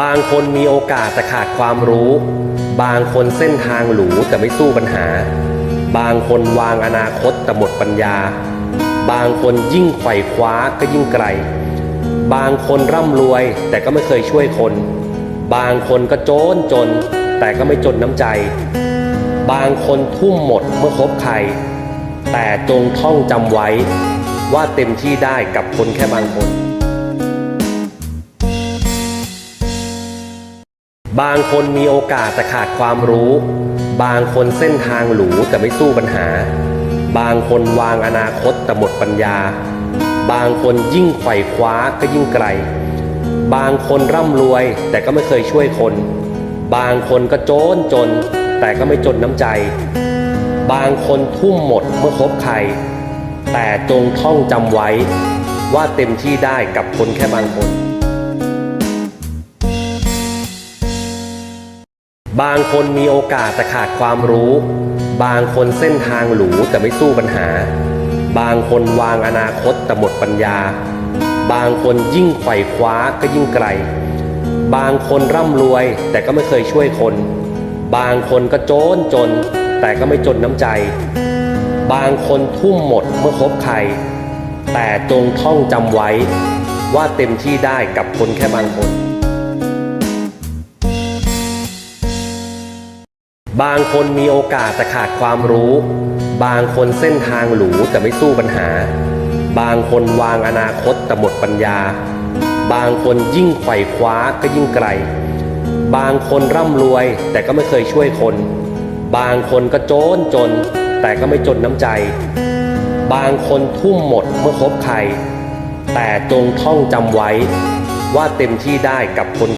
บางคนมีโอกาสแต่ขาดความรู้ บางคนเส้นทางหรูแต่ไม่สู้ปัญหา บางคนวางอนาคตแต่หมดปัญญา บางคนยิ่งไขว่คว้าก็ยิ่งไกล บางคนร่ำรวยแต่ก็ไม่เคยช่วยคน บางคนก็โจนจน แต่ก็ไม่จนน้ำใจ บางคนทุ่มหมดเมื่อคบใคร แต่จงท่องจำไว้ว่าเต็มที่ได้กับคนแค่บางคน บางคนมีโอกาสแต่ขาดความรู้ บางคนเส้นทางหรูแต่ไม่สู้ปัญหา บางคนวางอนาคตแต่หมดปัญญา บางคนยิ่งไขว่คว้าก็ยิ่งไกล บางคนร่ำรวยแต่ก็ไม่เคยช่วยคน บางคนก็โจนจน แต่ก็ไม่จนน้ำใจ บางคนทุ่มหมดเมื่อคบใคร แต่จงท่องจำไว้ว่าเต็มที่ได้กับคนแค่บางคน บางคนมีโอกาสแต่ขาดความรู้ บางคนเส้นทางหรูแต่ไม่สู้ปัญหา บางคนวางอนาคตแต่หมดปัญญา บางคนยิ่งไขว่คว้าก็ยิ่งไกล บางคนร่ำรวยแต่ก็ไม่เคยช่วยคน บางคนก็โจนจน แต่ก็ไม่จนน้ำใจ บางคนทุ่มหมดเมื่อคบใคร แต่จงท่องจำไว้ว่าเต็มที่ได้กับคนแค่บางคน บางคนมีโอกาสแต่ขาดความรู้ บางคนเส้นทางหรูแต่ไม่สู้ปัญหา บางคนวางอนาคตแต่หมดปัญญา บางคนยิ่งไขว่คว้าก็ยิ่งไกล บางคนร่ำรวยแต่ก็ไม่เคยช่วยคน บางคนก็โจนจน แต่ก็ไม่จนน้ำใจ บางคนทุ่มหมดเมื่อคบใคร แต่จงท่องจำไว้ว่าเต็มที่ได้กับคน